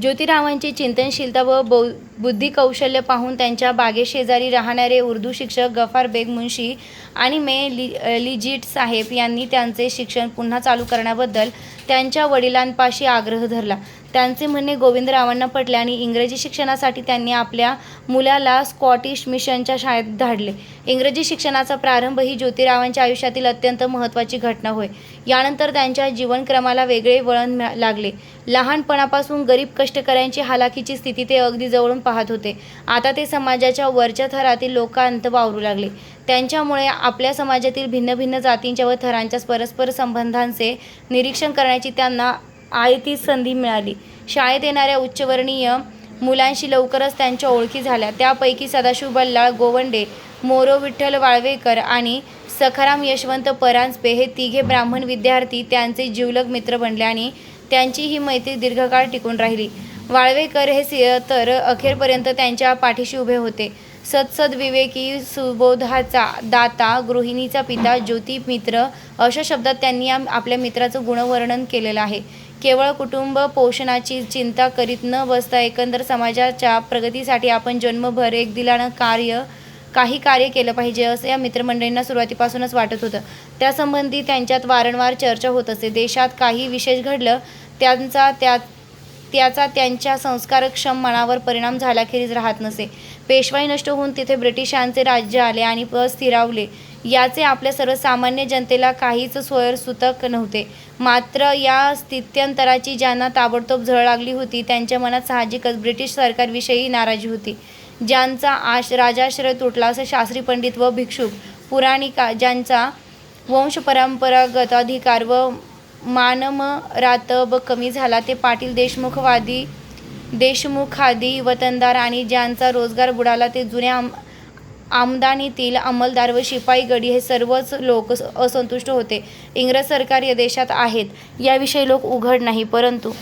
ज्योतिरावांची चिंतनशीलता व बौ बुद्धी कौशल्य पाहून त्यांच्या बागेशेजारी राहणारे उर्दू शिक्षक गफार बेग मुन्शी आणि मे लि लिजिट साहेब यांनी त्यांचे शिक्षण पुन्हा चालू करण्याबद्दल त्यांच्या वडिलांपाशी आग्रह धरला. त्यांचे म्हणणे गोविंदरावांना पटले आणि इंग्रजी शिक्षणासाठी त्यांनी आपल्या मुलाला स्कॉटिश मिशनच्या शाळेत धाडले. इंग्रजी शिक्षणाचा प्रारंभ ही ज्योतिरावांच्या आयुष्यातील अत्यंत महत्त्वाची घटना होय. यानंतर त्यांच्या जीवनक्रमाला वेगळे वळण लागले. लहानपणापासून गरीब कष्टकऱ्यांची हालाखीची स्थिती ते अगदी जवळून पाहत होते. आता ते समाजाच्या वरच्या थरातील लोकांत वावरू लागले. त्यांच्यामुळे आपल्या समाजातील भिन्न भिन्न जातींच्या व थरांच्या परस्पर संबंधांचे निरीक्षण करण्याची त्यांना आयती संधी मिळाली. शाळेत येणाऱ्या उच्चवर्णीय मुलांशी लवकरच त्यांच्या ओळखी झाल्या. त्यापैकी सदाशिव बल्लाळ गोवंडे मोरो विठ्ठल वाळवेकर आणि सखाराम यशवंत परांजपे हे तिघे ब्राह्मण विद्यार्थी त्यांचे जीवलग मित्र बनले आणि त्यांची ही मैत्री दीर्घकाळ टिकून राहिली. वाळवेकर हे सि- तर अखेरपर्यंत त्यांच्या पाठीशी उभे होते. सत्सद्विवेकी सुबोधाचा दाता गृहिणीचा पिता ज्योती मित्र अशा शब्दात त्यांनी या आपल्या मित्राचं गुणवर्णन केलेलं आहे. केवळ कुटुंब पोषणाची चिंता करीत न बसता एकंदर समाजाच्या प्रगतीसाठी आपण जन्मभर एक दिलानं कार्य काही कार्य केलं पाहिजे असं या मित्रमंडळींना सुरुवातीपासूनच वाटत होतं. त्यासंबंधी त्यांच्यात वारंवार चर्चा होत असे. देशात काही विशेष घडलं त्यांचा त्यात त्याचा त्यांच्या संस्कारक्षम मनावर परिणाम झाल्याखेरीज राहत नसे. पेशवाई नष्ट होऊन तिथे ब्रिटिशांचे राज्य आले आणि प स्थिरावले. याचे आपल्या सर्वसामान्य जनतेला काहीच सोयरसूतक नव्हते. मात्र या स्थित्यंतराची ज्यांना ताबडतोब झळ लागली होती त्यांच्या मनात साहजिकच ब्रिटिश सरकारविषयी नाराजी होती. ज्यांचा आश राजाश्रय तुटला असे शास्त्री पंडित व भिक्षुक पुराणिका ज्यांचा वंशपरंपरागत अधिकार व मानमरातब कमी झाला. ते पाटील देशमुखवादी देशमुखादी वतनदार आणि ज्यांचा रोजगार बुडाला ते जुन्या आम आमदानीतील अंमलदार व शिपाई गडी हे सर्वच लोक असंतुष्ट होते. इंग्रज सरकार या देशात आहेत. याविषयी लोक उघड नाही परंतु